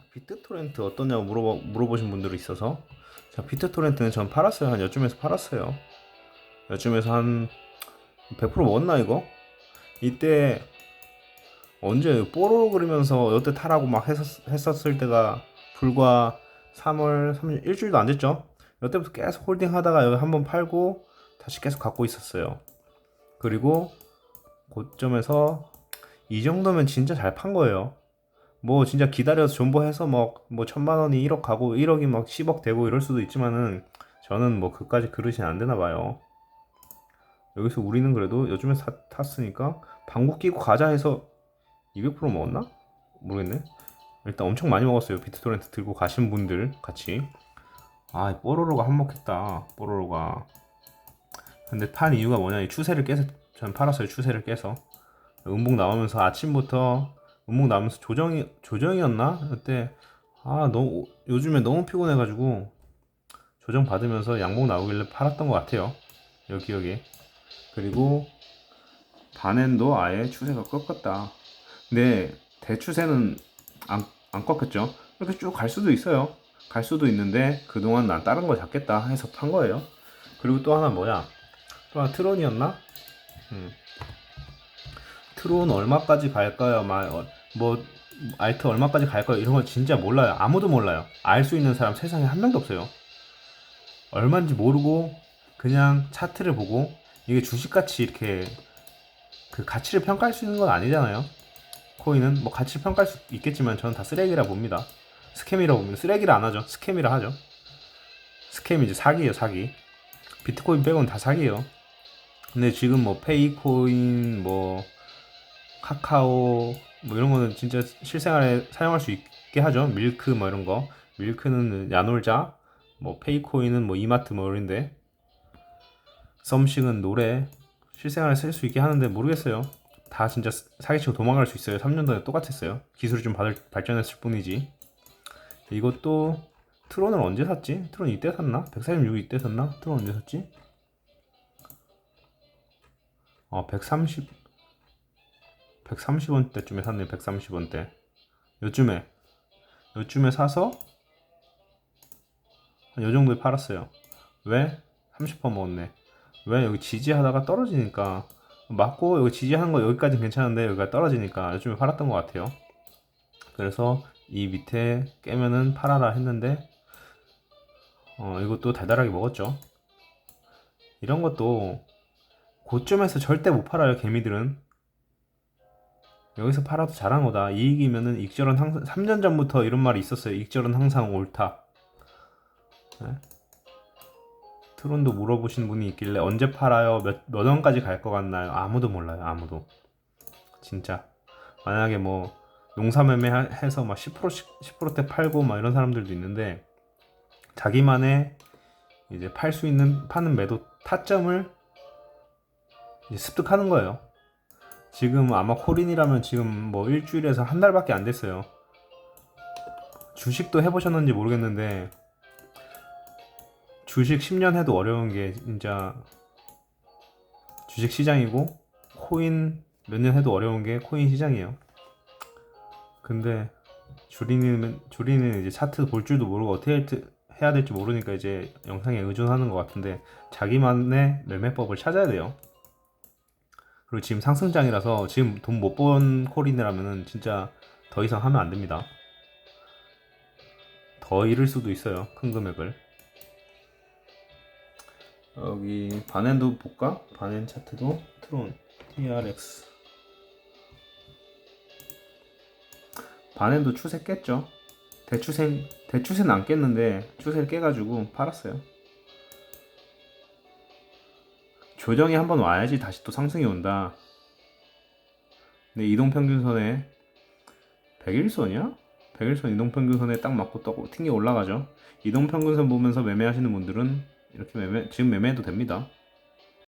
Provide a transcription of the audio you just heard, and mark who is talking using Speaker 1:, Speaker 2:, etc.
Speaker 1: 자, 비트 토렌트 어떠냐고 물어보, 물어보신 분들이 있어서 자, 비트 토렌트는 전 팔았어요. 한 여쯤에서 팔았어요. 여쯤에서 한 100% 먹었나 이거? 이때 언제 뽀로로 그리면서 여태 타라고 막 했었, 했었을 때가 불과 3월 3일 일주일도 안 됐죠? 여태부터 계속 홀딩 하다가 여기 한번 팔고 다시 계속 갖고 있었어요. 그리고 고점에서 이 정도면 진짜 잘 판 거예요. 뭐 진짜 기다려서 존버해서 뭐, 뭐 천만 원이 1억 가고 1억이 막 10억 되고 이럴 수도 있지만은 저는 뭐 그까지 그릇이 안 되나 봐요. 여기서 우리는 그래도 요즘에 사, 탔으니까 방구 끼고 가자 해서 200% 먹었나? 모르겠네. 일단 엄청 많이 먹었어요. 비트토렌트 들고 가신 분들 같이. 아, 뽀로로가 한몫했다. 뽀로로가. 근데 탄 이유가 뭐냐? 이 추세를 깨서 전 팔았어요. 추세를 깨서. 음봉 나오면서 아침부터 음봉 나오면서 조정이 조정이었나? 그때 아, 너무 요즘에 너무 피곤해가지고 조정 받으면서 양봉 나오길래 팔았던 것 같아요. 여기 여기. 그리고 반엔도 아예 추세가 꺾었다. 근데 대추세는 안, 안 꺾였죠. 이렇게 쭉 갈 수도 있어요. 갈 수도 있는데 그동안 난 다른 거 잡겠다 해서 판 거예요. 그리고 또 하나 뭐야? 또 하나 트론이었나? 음. 트론 얼마까지 갈까요? 막, 어, 뭐, 알트 얼마까지 갈까요? 이런 거 진짜 몰라요. 아무도 몰라요. 알 수 있는 사람 세상에 한 명도 없어요. 얼마인지 모르고 그냥 차트를 보고 이게 주식같이 이렇게 그 가치를 평가할 수 있는 건 아니잖아요. 코인은 뭐 가치를 평가할 수 있겠지만 저는 다 쓰레기라 봅니다. 스캠이라고 봅니다. 쓰레기라 안 하죠. 스캠이라 하죠. 스캠이지 사기예요, 사기. 비트코인 빼고는 다 사기예요. 근데 지금 뭐 페이코인, 뭐 카카오 뭐 이런 거는 진짜 실생활에 사용할 수 있게 하죠. 밀크 뭐 이런 거. 밀크는 야놀자, 뭐 페이코인은 뭐 이마트 뭐 이런데 썸씽은 노래 실생활에 쓸 수 있게 하는데 모르겠어요. 다 진짜 사기치고 도망갈 수 있어요. 3년 전에 똑같았어요. 기술이 좀 받을, 발전했을 뿐이지. 이것도 트론을 언제 샀지? 트론 이때 샀나? 146 이때 샀나? 트론 언제 샀지? 어, 130 130원 대쯤에 샀네. 130원 대. 요쯤에 요쯤에 사서 한 요 정도에 팔았어요. 왜? 30% 먹었네. 왜 여기 지지하다가 떨어지니까 맞고 여기 지지하는 거 여기까지 괜찮은데 여기가 떨어지니까 요즘에 팔았던 것 같아요. 그래서 이 밑에 깨면은 팔아라 했는데 어 이것도 달달하게 먹었죠. 이런 것도 고점에서 절대 못 팔아요 개미들은 여기서 팔아도 잘한 거다 이익이면은 익절은 항상 3년 전부터 이런 말이 있었어요 익절은 항상 옳다 네? 트론도 물어보신 분이 있길래 언제 팔아요? 몇, 몇 원까지 갈 것 같나요? 아무도 몰라요. 아무도. 진짜. 만약에 뭐 농사매매 하- 해서 막 10%씩 10%대 팔고 막 이런 사람들도 있는데 자기만의 이제 팔 수 있는 파는 매도 타점을 습득하는 거예요. 지금 아마 코린이라면 지금 뭐 일주일에서 한 달밖에 안 됐어요. 주식도 해보셨는지 모르겠는데 주식 10년 해도 어려운 게 진짜 주식 시장이고 코인 몇 년 해도 어려운 게 코인 시장이에요. 근데 주리는 주리는 이제 차트 볼 줄도 모르고 어떻게 해야 될지 모르니까 이제 영상에 의존하는 것 같은데 자기만의 매매법을 찾아야 돼요. 그리고 지금 상승장이라서 지금 돈 못번 코린이라면은 진짜 더 이상 하면 안 됩니다. 더 잃을 수도 있어요. 큰 금액을. 여기 반엔도 볼까? 반엔 차트도 트론 TRX 반엔도 추세 깼죠 대추세 대추세는 안 깼는데 추세를 깨가지고 팔았어요 조정이 한번 와야지 다시 또 상승이 온다 근데 이동평균선에 100일선이야? 100일선 이동평균선에 딱 맞고 또 튕겨 올라가죠 이동평균선 보면서 매매하시는 분들은 이렇게 매매 지금 매매해도 됩니다.